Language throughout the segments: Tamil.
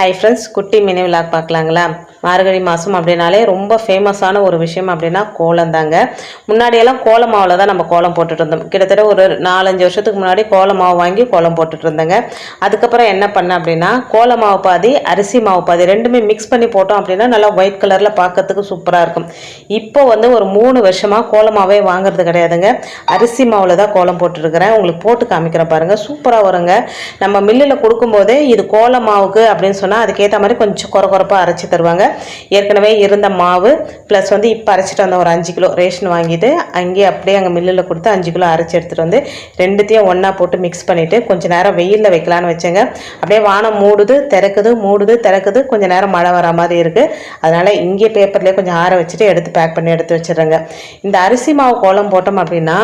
ஹை ஃப்ரெண்ட்ஸ் குட்டி மினி விழாக் பார்க்கலாங்களா? மார்கழி மாதம் அப்படின்னாலே ரொம்ப ஃபேமஸான ஒரு விஷயம் அப்படின்னா கோலம் தாங்க முன்னாடியெல்லாம் கோல மாவில் தான் நம்ம கோலம் போட்டுட்டு இருந்தோம். கிட்டத்தட்ட ஒரு நாலஞ்சு வருஷத்துக்கு முன்னாடி கோல மாவு வாங்கி கோலம் போட்டுட்டு இருந்தேங்க. அதுக்கப்புறம் என்ன பண்ணேன் அப்படின்னா கோல மாவு பாதி அரிசி மாவு பாதி ரெண்டுமே மிக்ஸ் பண்ணி போட்டோம் அப்படின்னா நல்லா ஒயிட் கலரில் பார்க்கறதுக்கு சூப்பராக இருக்கும். இப்போ வந்து ஒரு மூணு வருஷமாக கோல மாவே வாங்குறது கிடையாதுங்க. அரிசி மாவில் தான் கோலம் போட்டுருக்கிறேன். உங்களுக்கு போட்டு காமிக்கிறேன் பாருங்கள் சூப்பராக வருங்க. நம்ம மில்லில் கொடுக்கும்போதே இது கோல மாவுக்கு அப்படின்னு சொன்னால் அதுக்கேற்ற மாதிரி கொஞ்சம் குறை குறைப்பாக அரைச்சி தருவாங்க. ஏற்கனவே இருந்த மாவு ப்ளஸ் வந்து இப்போ அரைச்சிட்டு வந்த ஒரு அஞ்சு கிலோ ரேஷன் வாங்கிட்டு அங்கேயே அப்படியே அங்கே மில்லில் கொடுத்து அஞ்சு கிலோ அரைச்சி எடுத்துகிட்டு வந்து ரெண்டுத்தையும் ஒன்றா போட்டு மிக்ஸ் பண்ணிவிட்டு கொஞ்சம் நேரம் வெயிலில் வைக்கலான்னு வச்சேங்க. அப்படியே வானம் மூடுது திறக்குது மூடுது திறக்குது. கொஞ்சம் நேரம் மழை வர மாதிரி இருக்குது அதனால் இங்கே பேப்பர்லேயே கொஞ்சம் ஆற வச்சுட்டு எடுத்து பேக் பண்ணி எடுத்து வச்சிடுறேங்க. இந்த அரிசி மாவு கோலம் போட்டோம் அப்படின்னா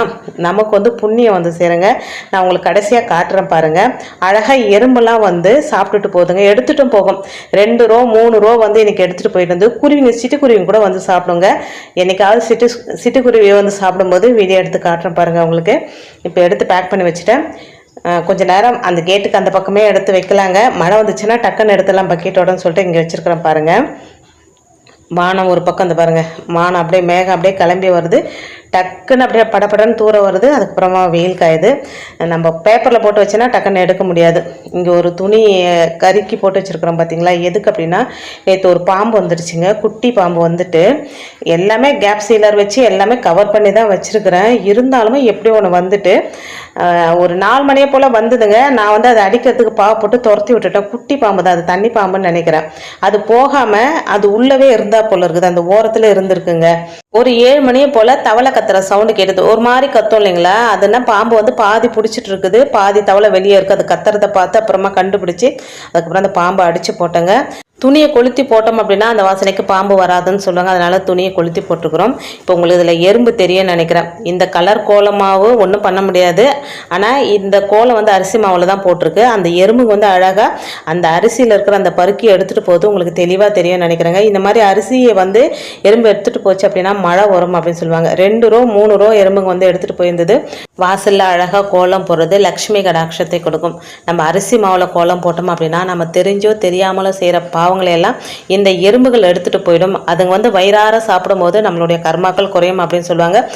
நமக்கு வந்து புண்ணியம் வந்து சேருங்க. நான் உங்களுக்கு கடைசியாக காட்டுறேன் பாருங்கள் அழகாக எறும்பெல்லாம் வந்து சாப்பிட்டுட்டு போதுங்க. எடுத்துகிட்டு மட்டும் போகும். ரெண்டு ரோ மூணு ரோ வந்து எனக்கு எடுத்துகிட்டு போயிட்டு வந்து குருவிங்க சிட்டுக்குருவிங்க கூட வந்து சாப்பிடுங்க. என்னைக்காவது சிட்டு சிட்டுக்குருவியை வந்து சாப்பிடும்போது வீடியோ எடுத்து காட்டுறேன் பாருங்கள் உங்களுக்கு. இப்போ எடுத்து பேக் பண்ணி வச்சுட்டேன். கொஞ்ச நேரம் அந்த கேட்டுக்கு அந்த பக்கமே எடுத்து வைக்கலாங்க. மழை வந்துச்சுன்னா டக்குன்னு எடுத்துலாம் பக்கெட்டோடன்னு சொல்லிட்டு இங்கே வச்சுருக்கிறேன் பாருங்கள் வானம் ஒரு பக்கம் இந்த பாருங்க. வானம் அப்படியே மேகம் அப்படியே கிளம்பி வருது. டக்குன்னு அப்படியே படப்படன்னு தூர வருது. அதுக்கப்புறமா வெயில் காயுது. நம்ம பேப்பரில் போட்டு வச்சோன்னா டக்குன்னு எடுக்க முடியாது. இங்கே ஒரு துணி கருக்கி போட்டு வச்சுருக்குறோம் பார்த்தீங்களா எதுக்கு அப்படின்னா நேற்று ஒரு பாம்பு வந்துடுச்சுங்க குட்டி பாம்பு வந்துட்டு எல்லாமே கேப் சீலர் வச்சு எல்லாமே கவர் பண்ணி தான் வச்சுருக்கிறேன். இருந்தாலுமே எப்படி ஒன்று வந்துட்டு ஒரு நாலு மணியை போல் வந்ததுங்க. நான் வந்து அதை அடிக்கிறதுக்கு பாவை போட்டு துரத்தி விட்டுட்டேன். குட்டி பாம்பு தான். அது தண்ணி பாம்புன்னு நினைக்கிறேன். அது போகாமல் அது உள்ளவே இருந்தா போல இருக்குது. அந்த ஓரத்தில் இருந்திருக்குங்க. ஒரு ஏழு மணியை போல் தவளை கத்துற சவுண்டு கேட்டது. ஒரு மாதிரி கத்தும் இல்லைங்களா? அதுனா பாம்பு வந்து பாதி பிடிச்சிட்டு இருக்குது. பாதி தவளை வெளியே இருக்குது அது கத்துறதை பார்த்து அப்புறமா கண்டுபிடிச்சி அதுக்கப்புறம் அந்த பாம்பை அடித்து போட்டேங்க. துணியை கொளுத்தி போட்டோம் அப்படின்னா அந்த வாசனைக்கு பாம்பு வராதுன்னு சொல்லுவாங்க. அதனால துணியை கொளுத்தி போட்டுக்கிறோம். இப்போ உங்களுக்கு இதில் எறும்பு தெரியும்னு நினைக்கிறேன். இந்த கலர் கோலமாவு ஒன்றும் பண்ண முடியாது. ஆனால் இந்த கோலம் வந்து அரிசி மாவில் தான் போட்டிருக்கு. அந்த எறும்புக்கு வந்து அழகாக அந்த அரிசியில் இருக்கிற அந்த பருக்கி எடுத்துகிட்டு போகுது. உங்களுக்கு தெளிவாக தெரியும்னு நினைக்கிறேங்க. இந்த மாதிரி அரிசியை வந்து எறும்பு எடுத்துகிட்டு போச்சு அப்படின்னா மழை வரும் அப்படின்னு சொல்லுவாங்க. ரெண்டு ரோ மூணு ரோ எறும்புங்க வந்து எடுத்துகிட்டு போயிருந்தது. வாசலில் அழகாக கோலம் போடுறது லக்ஷ்மி கடாட்சத்தை கொடுக்கும். நம்ம அரிசி மாவில் கோலம் போட்டோம் அப்படின்னா நம்ம தெரிஞ்சோ தெரியாமலோ செய்கிற பாவங்களை எல்லாம் இந்த எறும்புகள் எடுத்துகிட்டு போயிடும். அதுங்க வந்து வயிறார சாப்பிடும்போது நம்மளுடைய கர்மாக்கள் குறையும் அப்படின்னு சொல்லுவாங்க.